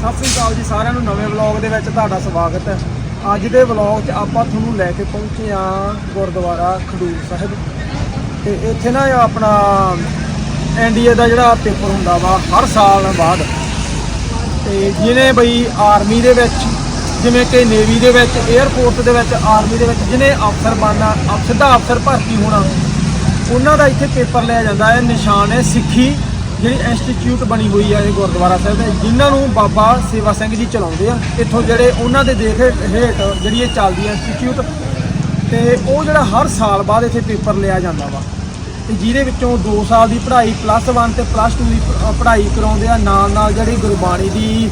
ਸਤਿ ਸ੍ਰੀ ਅਕਾਲ ਜੀ ਸਾਰਿਆਂ ਨੂੰ। ਨਵੇਂ ਵਲੌਗ ਦੇ ਵਿੱਚ ਤੁਹਾਡਾ ਸਵਾਗਤ ਹੈ। ਅੱਜ ਦੇ ਵਲੌਗ 'ਚ ਆਪਾਂ ਤੁਹਾਨੂੰ ਲੈ ਕੇ ਪਹੁੰਚੇ ਆ ਗੁਰਦੁਆਰਾ ਖਡੂਰ ਸਾਹਿਬ। ਤੇ ਇੱਥੇ ਨਾ ਆਪਣਾ ਐਨਡੀਏ ਦਾ ਜਿਹੜਾ ਪੇਪਰ ਹੁੰਦਾ ਵਾ, ਹਰ ਸਾਲ ਬਾਅਦ। ਤੇ ਜਿਹਨੇ ਬਈ ਆਰਮੀ ਦੇ ਵਿੱਚ, ਜਿਵੇਂ ਕਿ ਨੇਵੀ ਦੇ ਵਿੱਚ 에ਅਰਫੋਰਸ ਦੇ ਵਿੱਚ, ਆਰਮੀ ਦੇ ਵਿੱਚ ਜਿਹਨੇ ਅਫਸਰ ਬਣਨਾ, ਅਫ- ਸਿੱਧਾ ਅਫਸਰ ਭਰਤੀ ਹੋਣਾ, ਉਹਨਾਂ ਦਾ ਇੱਥੇ ਪੇਪਰ ਲਿਆ ਜਾਂਦਾ ਹੈ। ਨਿਸ਼ਾਨ ਹੈ ਸਿੱਖੀ ਜਿਹੜੀ ਇੰਸਟੀਚਿਊਟ ਬਣੀ ਹੋਈ ਆ ਇਹ ਗੁਰਦੁਆਰਾ ਸਾਹਿਬ ਦੇ, ਜਿਨ੍ਹਾਂ ਨੂੰ ਬਾਬਾ ਸੇਵਾ ਸਿੰਘ ਜੀ ਚਲਾਉਂਦੇ ਆ, ਇੱਥੋਂ ਜਿਹੜੇ ਉਹਨਾਂ ਦੇ ਦੇਖ ਹੇਠ ਜਿਹੜੀ ਇਹ ਚੱਲਦੀ ਹੈ ਇੰਸਟੀਚਿਊਟ ਤੇ ਉਹ ਜਿਹੜਾ ਹਰ ਸਾਲ ਬਾਅਦ ਇੱਥੇ ਪੇਪਰ ਲਿਆ ਜਾਂਦਾ ਵਾ। ਤੇ ਜਿਹਦੇ ਵਿੱਚੋਂ 2 ਸਾਲ ਦੀ ਪੜ੍ਹਾਈ ਪਲੱਸ 1 ਤੇ ਪਲੱਸ 2 ਦੀ ਪੜ੍ਹਾਈ ਕਰਾਉਂਦੇ ਆ ਨਾਲ ਨਾਲ ਜਿਹੜੀ ਗੁਰਬਾਣੀ ਦੀ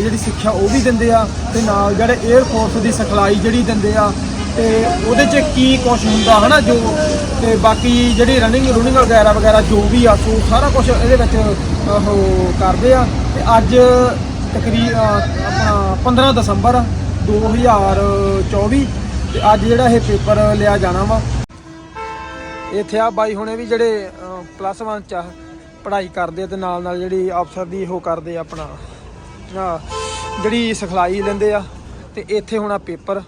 ਜਿਹੜੀ ਸਿੱਖਿਆ ਉਹ ਵੀ ਦਿੰਦੇ ਆ, ਤੇ ਨਾਲ ਜਿਹੜੇ 에ਅਰ ਫੋਰਸ ਦੀ ਸਿਖਲਾਈ ਜਿਹੜੀ ਦਿੰਦੇ ਆ, ਤੇ ਉਹਦੇ 'ਚ ਕੀ ਕੁਝ ਹੁੰਦਾ ਹਨਾ, ਜੋ ਤੇ ਬਾਕੀ ਜਿਹੜੀ ਰਨਿੰਗ ਰੂਨਿੰਗ ਵਗੈਰਾ ਵਗੈਰਾ ਜੋ ਵੀ ਆ ਸੋ ਸਾਰਾ ਕੁਝ ਇਹਦੇ ਵਿੱਚ ਉਹ ਕਰਦੇ ਆ। ਤੇ ਅੱਜ ਤਕਰੀਬ ਆਪਣਾ 15 ਦਸੰਬਰ 2024 ਤੇ ਅੱਜ ਜਿਹੜਾ ਇਹ ਪੇਪਰ ਲਿਆ ਜਾਣਾ ਵਾ। ਇੱਥੇ ਆ ਬਾਈ ਹੁਣੇ ਵੀ ਜਿਹੜੇ ਪਲੱਸ 1 ਚ ਆ, ਪੜ੍ਹਾਈ ਕਰਦੇ ਆ ਤੇ ਨਾਲ ਨਾਲ ਜਿਹੜੀ ਅਫਸਰ ਦੀ ਉਹ ਕਰਦੇ ਆਪਣਾ ਜਿਹੜੀ ਸਿਖਲਾਈ ਲੈਂਦੇ ਆ। ਤੇ ਇੱਥੇ ਹੋਣਾ ਪੇਪਰ।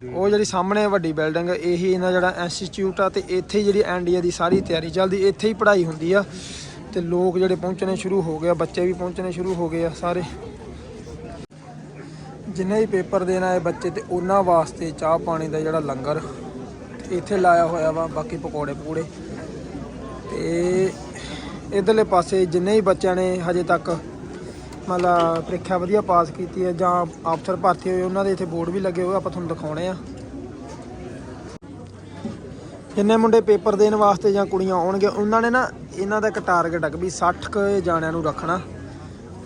ਉਹ ਜਿਹੜੀ ਸਾਹਮਣੇ ਵੱਡੀ ਬਿਲਡਿੰਗ ਇਹੀ ਇਹਨਾਂ ਜਿਹੜਾ ਇੰਸਟੀਚਿਊਟ ਆ ਤੇ ਇੱਥੇ ਹੀ ਜਿਹੜੀ ਐਨਡੀਏ ਦੀ ਸਾਰੀ ਤਿਆਰੀ ਚੱਲਦੀ, ਇੱਥੇ ਹੀ ਪੜ੍ਹਾਈ ਹੁੰਦੀ ਆ। ਤੇ ਲੋਕ ਜਿਹੜੇ ਪਹੁੰਚਣੇ ਸ਼ੁਰੂ ਹੋ ਗਏ ਆ, ਬੱਚੇ ਵੀ ਪਹੁੰਚਣੇ ਸ਼ੁਰੂ ਹੋ ਗਏ ਆ ਸਾਰੇ। ਜਿੰਨੇ ਵੀ ਪੇਪਰ ਦੇਣ ਆਏ ਬੱਚੇ ਤੇ ਉਹਨਾਂ ਵਾਸਤੇ ਚਾਹ ਪਾਣੀ ਦਾ ਜਿਹੜਾ ਲੰਗਰ ਇੱਥੇ ਲਾਇਆ ਹੋਇਆ ਵਾ, ਬਾਕੀ ਪਕੌੜੇ ਪਕੂੜੇ। ਤੇ ਇਧਰਲੇ ਪਾਸੇ ਜਿੰਨੇ ਹੀ ਬੱਚਿਆਂ ਨੇ ਹਜੇ ਤੱਕ ਮਤਲਬ ਪ੍ਰੀਖਿਆ ਵਧੀਆ ਪਾਸ ਕੀਤੀ ਹੈ ਜਾਂ ਅਫਸਰ ਭਰਤੀ ਹੋਏ, ਉਹਨਾਂ ਦੇ ਇੱਥੇ ਬੋਰਡ ਵੀ ਲੱਗੇ ਹੋਏ, ਆਪਾਂ ਤੁਹਾਨੂੰ ਦਿਖਾਉਣੇ ਆ। ਜਿੰਨੇ ਮੁੰਡੇ ਪੇਪਰ ਦੇਣ ਵਾਸਤੇ ਜਾਂ ਕੁੜੀਆਂ ਆਉਣਗੇ, ਉਹਨਾਂ ਨੇ ਨਾ ਇਹਨਾਂ ਦਾ ਇੱਕ ਟਾਰਗੇਟ ਹੈ ਕਿ ਵੀ 60 ਕੁ ਜਾਣਿਆਂ ਨੂੰ ਰੱਖਣਾ।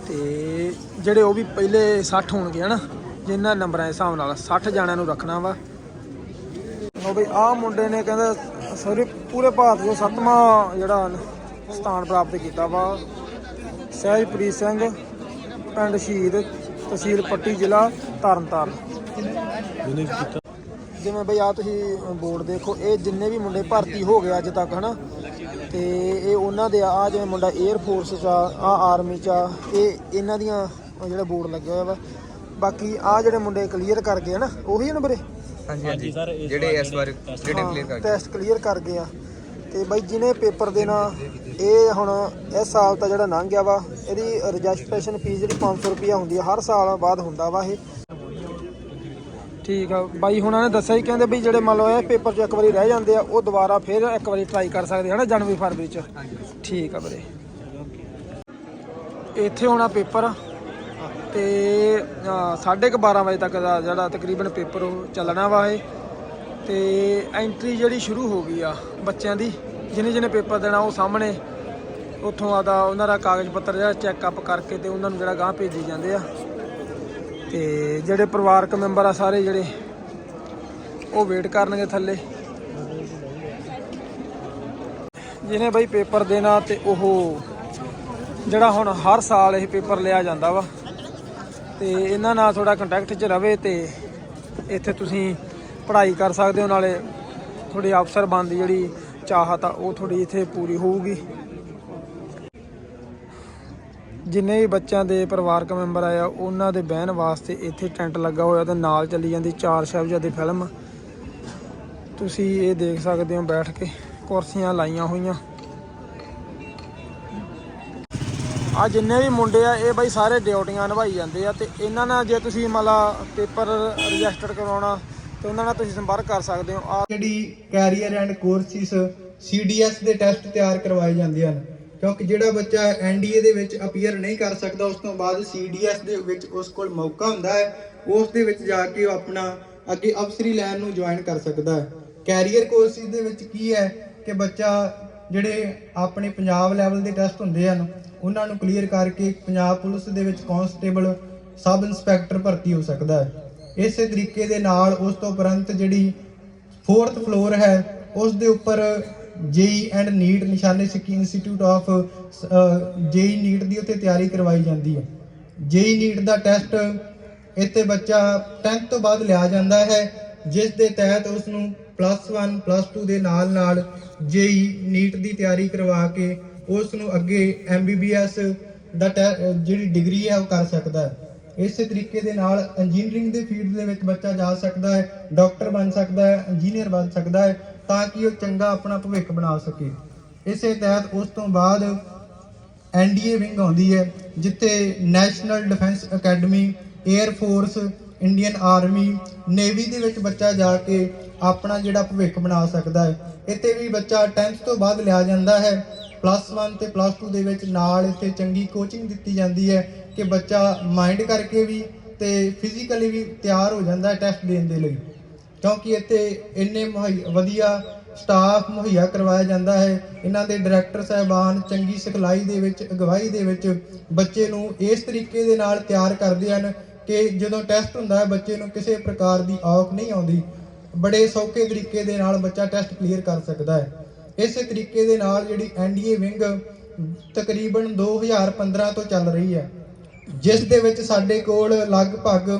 ਤੇ ਜਿਹੜੇ ਉਹ ਵੀ ਪਹਿਲੇ 60 ਹੋਣਗੇ ਹਨਾ ਜਿਨ੍ਹਾਂ ਨੰਬਰਾਂ ਦੇ ਹਿਸਾਬ ਨਾਲ 60 ਜਾਣਿਆਂ ਨੂੰ ਰੱਖਣਾ ਵਾ। ਉਹ ਬਈ ਆਹ ਮੁੰਡੇ ਨੇ ਕਹਿੰਦਾ, ਸਾਰੇ, ਪੂਰੇ ਭਾਰਤ ਦੇ ਸੱਤਵਾਂ ਜਿਹੜਾ ਸਥਾਨ ਪ੍ਰਾਪਤ ਕੀਤਾ ਵਾ, ਸਹਿਜਪ੍ਰੀਤ ਸਿੰਘ। ਪਿੰਡ ਸ਼ਹੀਦ ਤਹਿਸੀਲ ਪੱਟੀ ਜ਼ਿਲ੍ਹਾ ਤਰਨਤਾਰਨ। ਜਿਵੇਂ ਬਈ ਆ ਤੁਸੀਂ ਬੋਰਡ ਦੇਖੋ ਇਹ ਜਿੰਨੇ ਵੀ ਮੁੰਡੇ ਭਰਤੀ ਹੋ ਗਏ ਅੱਜ ਤੱਕ ਹਨਾ? ਤੇ ਇਹ ਉਹਨਾਂ ਦੇ ਆ ਜਿਵੇਂ ਮੁੰਡਾ 에ਅਰ ਫੋਰਸ ਚ ਆ ਆ ਆਰਮੀ ਚ ਇਹ ਇਹਨਾਂ ਦੀਆਂ ਜਿਹੜਾ ਬੋਰਡ ਲੱਗਿਆ ਹੋਇਆ ਵਾ। ਬਾਕੀ ਆ ਜਿਹੜੇ ਮੁੰਡੇ ਕਲੀਅਰ ਕਰ ਗਏ ਹਨਾ? ਉਹੀ ਹਨ ਵੀਰੇ? ਹਾਂਜੀ ਹਾਂਜੀ। ਜਿਹੜੇ ਇਸ ਵਾਰ ਰਿਟਨ ਕਲੀਅਰ ਕਰ ਗਏ। ਟੈਸਟ ਕਲੀਅਰ ਕਰ ਗਏ ਆ। ਤੇ ਬਾਈ ਜਿਹਨੇ ਪੇਪਰ ਦੇਣਾ, ਇਹ ਹੁਣ ਇਸ ਸਾਲ ਤਾਂ ਜਿਹੜਾ ਲੰਘ ਗਿਆ ਵਾ, ਇਹਦੀ ਰਜਿਸਟ੍ਰੇਸ਼ਨ ਫੀਸ ਜਿਹੜੀ 500 ਰੁਪਿਆ ਹੁੰਦੀ ਆ, ਹਰ ਸਾਲ ਬਾਅਦ ਹੁੰਦਾ ਵਾ ਇਹ। ਠੀਕ ਆ, ਬਾਈ ਹੁਣਾਂ ਨੇ ਦੱਸਿਆ ਹੀ ਕਹਿੰਦੇ ਵੀ ਜਿਹੜੇ ਮੰਨ ਲਓ ਇਹ ਪੇਪਰ 'ਚ ਇੱਕ ਵਾਰੀ ਰਹਿ ਜਾਂਦੇ ਆ, ਉਹ ਦੁਬਾਰਾ ਫਿਰ ਇੱਕ ਵਾਰੀ ਟਰਾਈ ਕਰ ਸਕਦੇ ਹਨਾ, ਜਨਵਰੀ, ਫਰਵਰੀ 'ਚ? ਠੀਕ ਆ ਵੀਰੇ। ਇੱਥੇ ਹੋਣਾ ਪੇਪਰ, ਤੇ 12:30 ਵਜੇ ਤੱਕ ਦਾ ਜਿਹੜਾ ਤਕਰੀਬਨ ਪੇਪਰ ਉਹ ਚੱਲਣਾ ਵਾ ਇਹ। ਤੇ ਐਂਟਰੀ ਜਿਹੜੀ ਸ਼ੁਰੂ ਹੋ ਗਈ ਆ ਬੱਚਿਆਂ ਦੀ ਜਿਹਨੇ ਜਿਹਨੇ ਪੇਪਰ ਦੇਣਾ ਉਹ ਸਾਹਮਣੇ, ਉੱਥੋਂ ਆਦਾ ਉਹਨਾਂ ਦਾ ਕਾਗਜ਼ ਪੱਤਰ ਜਿਹੜਾ ਚੈੱਕ ਅਪ ਕਰਕੇ ਤੇ ਉਹਨਾਂ ਨੂੰ ਜਿਹੜਾ ਗਾਂ ਭੇਜੀ ਜਾਂਦੇ ਆ। ਤੇ ਜਿਹੜੇ ਪਰਿਵਾਰਕ ਮੈਂਬਰ ਆ ਸਾਰੇ ਜਿਹੜੇ, ਉਹ ਵੇਟ ਕਰਨਗੇ ਥੱਲੇ। ਜਿਹਨੇ ਬਈ ਪੇਪਰ ਦੇਣਾ ਤੇ ਉਹ ਜਿਹੜਾ ਹੁਣ ਹਰ ਸਾਲ ਇਹ ਪੇਪਰ ਲਿਆ ਜਾਂਦਾ ਵਾ, ਤੇ ਇਹਨਾਂ ਨਾਲ ਥੋੜਾ ਕੰਟੈਕਟ 'ਚ ਰਵੇ ਤੇ ਇੱਥੇ ਤੁਸੀਂ ਪੜ੍ਹਾਈ ਕਰ ਸਕਦੇ ਹੋ, ਨਾਲੇ ਤੁਹਾਡੀ ਅਫਸਰ ਬਣਨ ਜਿਹੜੀ ਚਾਹਤ ਆ, ਉਹ ਤੁਹਾਡੀ ਇੱਥੇ ਪੂਰੀ ਹੋਊਗੀ। ਜਿੰਨੇ ਵੀ ਬੱਚਿਆਂ ਦੇ ਪਰਿਵਾਰਕ ਮੈਂਬਰ ਆਏ ਆ, ਉਹਨਾਂ ਦੇ ਬਹਿਣ ਵਾਸਤੇ ਇੱਥੇ ਟੈਂਟ ਲੱਗਾ ਹੋਇਆ ਤੇ ਨਾਲ ਚੱਲੀ ਜਾਂਦੀ ਚਾਰ ਸਾਹਿਬਜ਼ਾਦੇ ਫਿਲਮ। ਤੁਸੀਂ ਇਹ ਦੇਖ ਸਕਦੇ ਹੋ ਬੈਠ ਕੇ, ਕੁਰਸੀਆਂ ਲਾਈਆਂ ਹੋਈਆਂ। ਆ ਜਿੰਨੇ ਵੀ ਮੁੰਡੇ ਆ, ਇਹ ਬਾਈ ਸਾਰੇ ਡਿਊਟੀਆਂ ਨਿਭਾਈ ਜਾਂਦੇ ਆ ਤੇ ਇਹਨਾਂ ਨਾਲ ਜੇ ਤੁਸੀਂ ਮਤਲਬ ਪੇਪਰ ਰਜਿਸਟਰ ਕਰਵਾਉਣਾ ਤੇ ਉਹਨਾਂ ਨਾਲ ਤੁਸੀਂ ਸੰਪਰਕ ਕਰ ਸਕਦੇ ਹੋ। ਆ ਜਿਹੜੀ ਕੈਰੀਅਰ ਐਂਡ ਕੋਰਸਿਸ ਸੀਡੀਐਸ ਦੇ ਟੈਸਟ ਤਿਆਰ ਕਰਵਾਏ ਜਾਂਦੇ ਹਨ, ਕਿਉਂਕਿ ਜਿਹੜਾ ਬੱਚਾ ਐਨਡੀਏ ਦੇ ਵਿੱਚ ਅਪੀਅਰ ਨਹੀਂ ਕਰ ਸਕਦਾ, ਉਸ ਤੋਂ ਬਾਅਦ ਸੀਡੀਐਸ ਦੇ ਵਿੱਚ ਉਸ ਕੋਲ ਮੌਕਾ ਹੁੰਦਾ ਹੈ, ਉਸ ਦੇ ਵਿੱਚ ਜਾ ਕੇ ਉਹ ਆਪਣਾ ਅੱਗੇ ਅਫਸਰੀ ਲਾਈਨ ਨੂੰ ਜੁਆਇਨ ਕਰ ਸਕਦਾ ਹੈ। ਕੈਰੀਅਰ ਕੋਰਸਿਸ ਦੇ ਵਿੱਚ ਕੀ ਹੈ ਕਿ ਬੱਚਾ ਜਿਹੜੇ ਆਪਣੇ ਪੰਜਾਬ ਲੈਵਲ ਦੇ ਟੈਸਟ ਹੁੰਦੇ ਹਨ, ਉਹਨਾਂ ਨੂੰ ਕਲੀਅਰ ਕਰਕੇ ਪੰਜਾਬ ਪੁਲਿਸ ਦੇ ਵਿੱਚ ਕਾਂਸਟੇਬਲ ਸਬ ਇੰਸਪੈਕਟਰ ਭਰਤੀ ਹੋ ਸਕਦਾ ਹੈ। ਇਸੇ ਤਰੀਕੇ ਦੇ ਨਾਲ ਉਸ ਤੋਂ ਉਪਰੰਤ ਜਿਹੜੀ ਫੋਰਥ ਫਲੋਰ ਹੈ, ਉਸ ਦੇ ਉੱਪਰ J E E and NEET ਨਿਸ਼ਾਨੇ Sikki institute of J E E NEET ਦੀ ਉੱਤੇ ਤਿਆਰੀ ਕਰਵਾਈ ਜਾਂਦੀ ਹੈ। ਜੇਈ ਨੀਟ ਦਾ ਟੈਸਟ ਇੱਥੇ ਬੱਚਾ 10th ਤੋਂ ਬਾਅਦ ਲਿਆ ਜਾਂਦਾ ਹੈ, ਜਿਸ ਦੇ ਤਹਿਤ ਉਸ ਨੂੰ ਪਲੱਸ 1 ਪਲੱਸ 2 ਦੇ ਨਾਲ ਨਾਲ ਜੇਈ ਨੀਟ ਦੀ ਤਿਆਰੀ ਕਰਵਾ ਕੇ ਉਸ ਨੂੰ ਅੱਗੇ ਐਮਬੀਬੀਐਸ ਦਾ ਟੈ- ਜਿਹੜੀ ਡਿਗਰੀ ਹੈ ਉਹ ਕਰ ਸਕਦਾ ਹੈ। ਇਸੇ ਤਰੀਕੇ ਦੇ ਨਾਲ ਇੰਜੀਨੀਅਰਿੰਗ ਦੇ ਫੀਲਡ ਦੇ ਵਿੱਚ ਬੱਚਾ ਜਾ ਸਕਦਾ ਹੈ ਡਾਕਟਰ ਬਣ ਸਕਦਾ ਹੈ ਇੰਜੀਨੀਅਰ ਬਣ ਸਕਦਾ ਹੈ, ਤਾਂ ਕਿ ਉਹ ਚੰਗਾ ਆਪਣਾ ਭਵਿੱਖ ਬਣਾ ਸਕੇ। ਇਸੇ ਤਹਿਤ ਉਸ ਤੋਂ ਬਾਅਦ ਐਨਡੀਏ ਵਿੰਗ ਆਉਂਦੀ ਹੈ, ਜਿੱਥੇ national defence academy air force Indian army navy ਦੇ ਵਿੱਚ ਬੱਚਾ ਜਾ ਕੇ ਆਪਣਾ ਜਿਹੜਾ ਭਵਿੱਖ ਬਣਾ ਸਕਦਾ ਹੈ। ਇੱਥੇ ਵੀ ਬੱਚਾ 10th ਤੋਂ ਬਾਅਦ ਲਿਆ ਜਾਂਦਾ ਹੈ ਪਲੱਸ 1 ਤੇ ਪਲੱਸ 2 ਦੇ ਵਿੱਚ ਨਾਲ ਇੱਥੇ ਚੰਗੀ ਕੋਚਿੰਗ ਦਿੱਤੀ ਜਾਂਦੀ ਹੈ ਕਿ ਬੱਚਾ ਮਾਈਂਡ ਕਰਕੇ ਵੀ ਤੇ ਫਿਜ਼ੀਕਲੀ ਵੀ ਤਿਆਰ ਹੋ ਜਾਂਦਾ ਹੈ ਟੈਸਟ ਦੇਣ ਦੇ ਲਈ। ਕਿਉਂਕਿ ਇੱਥੇ ਇੰਨੇ ਮੁਹੱਈਆ ਵਧੀਆ ਸਟਾਫ ਮੁਹੱਈਆ ਕਰਵਾਇਆ ਜਾਂਦਾ ਹੈ। ਇਹਨਾਂ ਦੇ ਡਾਇਰੈਕਟਰ ਸਾਹਿਬਾਨ ਚੰਗੀ ਸਿਖਲਾਈ ਦੇ ਵਿੱਚ, ਅਗਵਾਈ ਦੇ ਵਿੱਚ ਬੱਚੇ ਨੂੰ ਇਸ ਤਰੀਕੇ ਦੇ ਨਾਲ ਤਿਆਰ ਕਰਦੇ ਹਨ ਕਿ ਜਦੋਂ ਟੈਸਟ ਹੁੰਦਾ ਹੈ ਬੱਚੇ ਨੂੰ ਕਿਸੇ ਪ੍ਰਕਾਰ ਦੀ ਔਖ ਨਹੀਂ ਆਉਂਦੀ। ਬੜੇ ਸੌਖੇ ਤਰੀਕੇ ਦੇ ਨਾਲ ਬੱਚਾ ਟੈਸਟ ਕਲੀਅਰ ਕਰ ਸਕਦਾ ਹੈ। ਇਸੇ ਤਰੀਕੇ ਦੇ ਨਾਲ ਜਿਹੜੀ ਐਨਡੀਏ ਵਿੰਗ ਤਕਰੀਬਨ 2015 ਤੋਂ ਚੱਲ ਰਹੀ ਹੈ। ਜਿਸ ਦੇ ਵਿੱਚ ਸਾਡੇ ਕੋਲ ਲਗਭਗ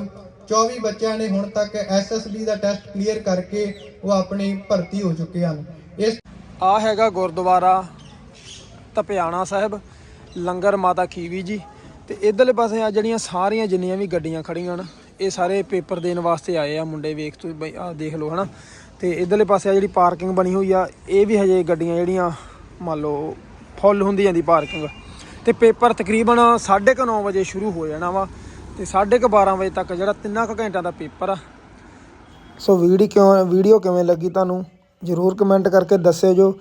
24 ਬੱਚਿਆਂ ਨੇ ਹੁਣ ਤੱਕ ਐਸਐਸਬੀ ਦਾ ਟੈਸਟ ਕਲੀਅਰ ਕਰਕੇ ਉਹ ਆਪਣੀ ਭਰਤੀ ਹੋ ਚੁੱਕੇ ਹਨ। ਇਸ ਆ ਹੈਗਾ ਗੁਰਦੁਆਰਾ ਤਪਿਆਣਾ ਸਾਹਿਬ, ਲੰਗਰ ਮਾਤਾ ਖੀਵੀ ਜੀ। ਤੇ ਇਧਰਲੇ ਪਾਸੇ ਆ ਜਿਹੜੀਆਂ ਸਾਰੀਆਂ ਜਿੰਨੀਆਂ ਵੀ ਗੱਡੀਆਂ ਖੜੀਆਂ ਹਨ, ਇਹ ਸਾਰੇ ਪੇਪਰ ਦੇਣ ਵਾਸਤੇ ਆਏ ਆ ਮੁੰਡੇ ਵੇਖ ਤੂੰ ਬਈ ਆ ਦੇਖ ਲਓ, ਹਨਾ। ਤੇ ਇਧਰਲੇ ਪਾਸੇ ਆ ਜਿਹੜੀ ਪਾਰਕਿੰਗ ਬਣੀ ਹੋਈ ਆ, ਇਹ ਵੀ ਹਜੇ ਗੱਡੀਆਂ ਜਿਹੜੀਆਂ ਮੰਨ ਲਓ ਫੁੱਲ ਹੁੰਦੀ ਜਾਂਦੀ ਪਾਰਕਿੰਗ। ਤੇ ਪੇਪਰ ਤਕਰੀਬਨ 9:30 ਵਜੇ ਸ਼ੁਰੂ ਹੋ ਜਾਣਾ ਵਾ ਤੇ 12:30 ਵਜੇ ਤੱਕ ਜਿਹੜਾ ਤਿੰਨਾਂ ਕੁ ਘੰਟਿਆਂ ਦਾ ਪੇਪਰ ਆ। ਸੋ ਵੀਡੀਓ ਕਿਉਂ, ਵੀਡੀਓ ਕਿਵੇਂ ਲੱਗੀ ਤੁਹਾਨੂੰ ਜਰੂਰ ਕਮੈਂਟ ਕਰਕੇ ਦੱਸਿਓ ਜੋ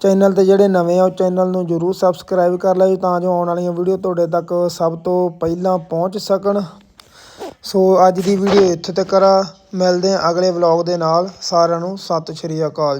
ਚੈਨਲ ਤੇ ਜਿਹੜੇ ਨਵੇਂ ਆ ਉਹ ਚੈਨਲ ਨੂੰ ਜਰੂਰ ਸਬਸਕ੍ਰਾਈਬ ਕਰ ਲਿਓ ਤਾਂ ਜੋ ਆਉਣ ਵਾਲੀਆਂ ਵੀਡੀਓ ਤੁਹਾਡੇ ਤੱਕ ਸਭ ਤੋਂ ਪਹਿਲਾਂ ਪਹੁੰਚ ਸਕਣ। ਸੋ ਅੱਜ ਦੀ ਵੀਡੀਓ ਇੱਥੇ ਤੱਕ ਆ। ਮਿਲਦੇ ਹਾਂ ਅਗਲੇ ਵਲੌਗ ਦੇ ਨਾਲ। ਸਾਰਿਆਂ ਨੂੰ ਸਤਿ ਸ਼੍ਰੀ ਅਕਾਲ ਜੀ।